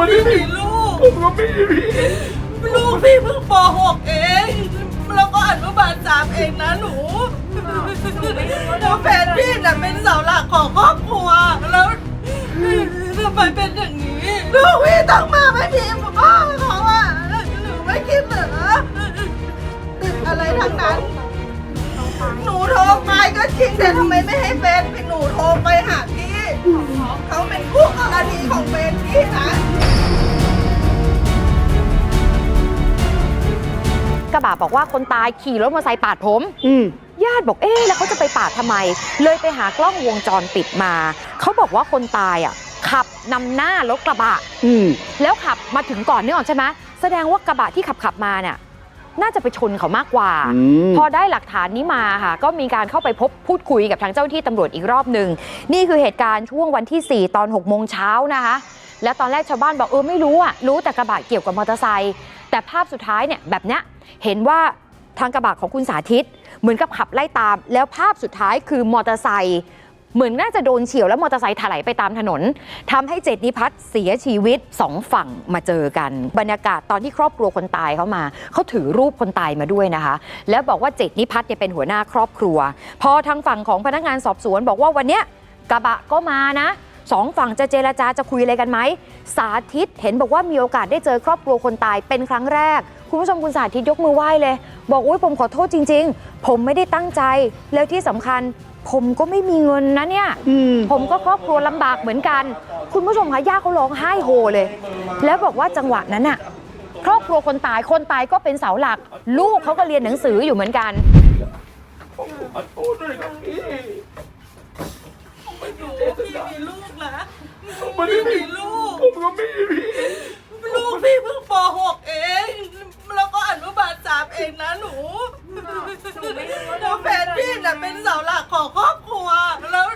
ไม่ได้มีลูก ผมก็ไม่มีพี่ลูกพี่เพิ่งป .6 เอง แล้วก็อนุบาลสามเองนะหนูแล้วแฟนพี่น่ะเป็นเสาหลักของครอบครัว แล้วทำไมเป็นอย่างนี้ ลูกพี่ต้องมาไม่มีพ่อเขาอะหนูไม่คิดเหรอติดอะไรทั้งนั้น หนูโทรไปก็จริงแต่ทำไมไม่ให้แฟนพี่หนูโทรไปหาพี่ เขาเป็นคู่กรณีของแฟ ระบะบอกว่าคนตายขี่รถมอเตอร์ไซค์ปาดผมอืมญาติบอกเอ๊ะแล้วเขาจะไปปาดทำไม เลยไปหากล้องวงจรปิดมา เขาบอกว่าคนตายอะขับนำหน้ารถกระบะอืมแล้วขับมาถึงก่อนนี่ก่อนใช่ไหมแสดงว่ากระบะที่ขับขับมาเนี่ยน่าจะไปชนเขามากกว่าอืมพอได้หลักฐานนี้มาค่ะ ก็มีการเข้าไปพบพูดคุยกับทางเจ้าหน้าที่ตำรวจอีกรอบหนึ่ง นี่คือเหตุการณ์ช่วงวันที่ 4 ตอน6โมงเช้านะคะ แล้วตอนแรกชาวบ้านบอกเออไม่รู้อะรู้แต่กระบะเกี่ยวกับมอเตอร์ไซค์ แต่ภาพสุดท้ายเนี่ยแบบเนี้ยเห็นว่าทางกระบะของคุณสาธิต เหมือนกับขับไล่ตาม แล้วภาพสุดท้ายคือมอเตอร์ไซค์เหมือนน่าจะโดนเฉียวแล้วมอเตอร์ไซค์ถลายไปตามถนนทำให้เจตนิพัฒน์เสียชีวิตสองฝั่งมาเจอกัน บรรยากาศตอนที่ครอบครัวคนตายเขามา เขาถือรูปคนตายมาด้วยนะคะ แล้วบอกว่าเจตนิพัฒน์เนี่ยเป็นหัวหน้าครอบครัว พอทางฝั่งของพนักงานสอบสวนบอกว่าวันเนี้ยกระบะก็มานะ สองฝั่งจะเจรจาจะคุยอะไรกันไหม สาธิตเห็นบอกว่ามีโอกาสได้เจอครอบครัวคนตายเป็นครั้งแรก คุณผู้ชมคุณสาธิตยกมือไหว้เลย บอกอุ้ยผมขอโทษจริง ๆ ผมไม่ได้ตั้งใจ แล้วที่สำคัญผมก็ไม่มีเงินนะเนี่ยอืมผมก็ครอบครัวลำบากเหมือนกัน คุณผู้ชมคะย่าเขาร้องไห้โฮเลย แล้วบอกว่าจังหวะนั้นน่ะครอบครัวคนตายคนตายก็เป็นเสาหลัก ลูกเขาก็เรียนหนังสืออยู่เหมือนกันขอโทษด้วยครับพี่ หนูพี่มีลูกนะ ไม่ได้มีลูก ผมก็ไม่มีพี่ลูกพี่เพิ่งป .6 เอง แล้วก็อนุบาลสามเองนะหนูแล้วแฟนพี่น่ะเป็นเสาหลักของครอบครัว แล้ว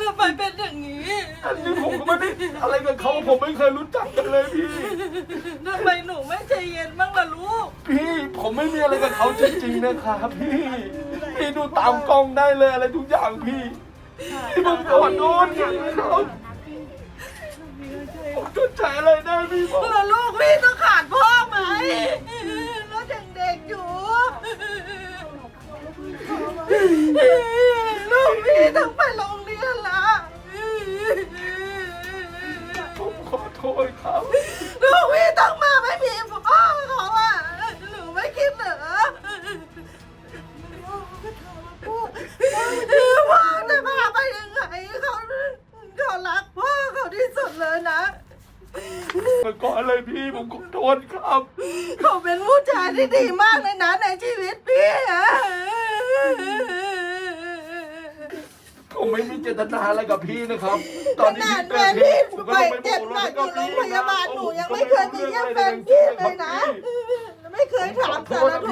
ทำไมเป็นอย่างนี้อันนี้ผมก็ไม่ได้อะไรกับเขาผมไม่เคยรู้จักกันเลยพี่ ทำไมหนูไม่ใจเย็นบ้างล่ะลูก พี่ผมไม่มีอะไรกับเขาจริงๆนะครับพี่พี่ดูตามกล้องได้เลยอะไรทุกอย่างพี่พี่ผมขอโทษเขาผ มจะใจอะไรได้พี่ผมแล้วลูกพี่ต้องขาด พี่ผมขอโทษครับ เขาเป็นผู้ชายที่ดีมากเลยนะในชีวิตพี่อะผมไม่มีเจตนาอะไรกับพี่นะครับ ตขอนที่นาดพี่แฟเกิดนเหพี่ตุผมก็ไปต้องไปเจ็บโบกรถหนัให้กกับอยู่โรงพี่พยาบาลหนูยังไม่เคยไปเยี่ยมแฟนพี่เลยนะ ไม่เคยถามสารทุ